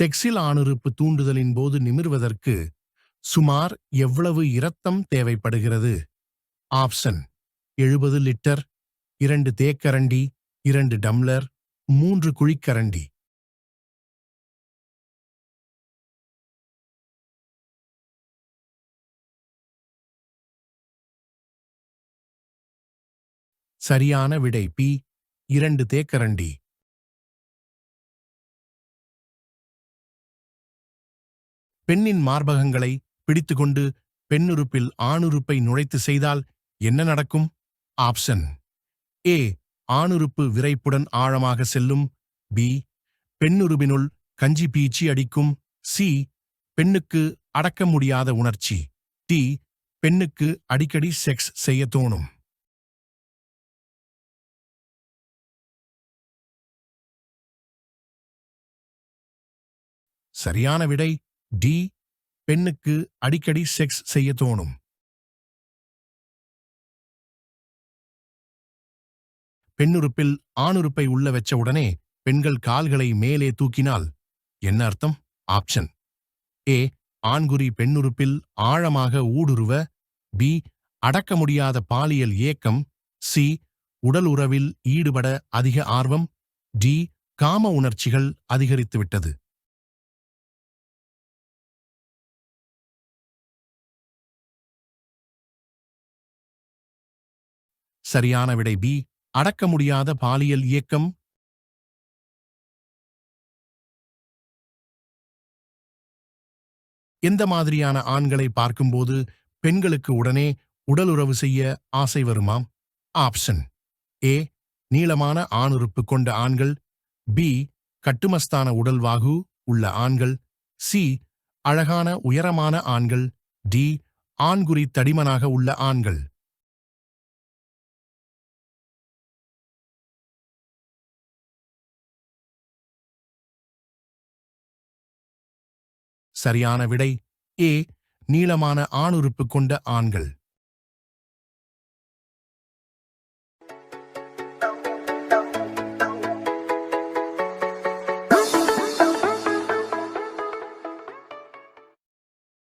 செக்ஸில் ஆணுறுப்பு தூண்டுதலின் போது நிமிர்வதற்கு சுமார் எவ்வளவு இரத்தம் தேவைப்படுகிறது? ஆப்ஷன் எழுபது லிட்டர் இரண்டு தேக்கரண்டி இரண்டு டம்ளர் மூன்று குழிக்கரண்டி. சரியான விடை பி இரண்டு தேக்கரண்டி. பெண்ணின் மார்பகங்களை பிடித்துக்கொண்டு பெண்ணுறுப்பில் ஆணுறுப்பை நுழைத்து செய்தால் என்ன நடக்கும்? ஆப்ஷன். ஏ. ஆணுறுப்பு விரைப்புடன் ஆழமாக செல்லும். பி. பெண்ணுறுப்பினுள் கஞ்சி பீச்சி அடிக்கும். சி. பெண்ணுக்கு அடக்க முடியாத உணர்ச்சி. டி. பெண்ணுக்கு அடிக்கடி செக்ஸ் செய்ய தோணும். சரியான விடை டி பெண்ணுக்கு அடிக்கடி செக்ஸ் செய்ய தோணும். பெண்ணுறுப்பில் ஆணுறுப்பை உள்ள வச்ச உடனே பெண்கள் கால்களை மேலே தூக்கினால் என்ன அர்த்தம்? ஆப்ஷன். ஏ. ஆண்குறி பெண்ணுறுப்பில் ஆழமாக ஊடுருவ. பி. அடக்க முடியாத பாலியல் ஏக்கம். சி. உடல் உறவில் ஈடுபட அதிக ஆர்வம். டி. காம உணர்ச்சிகள் அதிகரித்துவிட்டது. சரியான விடை பி. அடக்க முடியாத பாலியல் இயக்கம். எந்த மாதிரியான ஆண்களை பார்க்கும்போது பெண்களுக்கு உடனே உடலுறவு செய்ய ஆசை வருமாம் ஆப்ஷன். ஏ. நீளமான ஆணுறுப்பு கொண்ட ஆண்கள். பி. கட்டுமஸ்தான உடல்வாகு உள்ள ஆண்கள். சி. அழகான உயரமான ஆண்கள். டி. ஆண்குறி தடிமனாக உள்ள ஆண்கள். சரியான விடை. ஏ நீளமான ஆணுறுப்பு கொண்ட ஆண்கள்.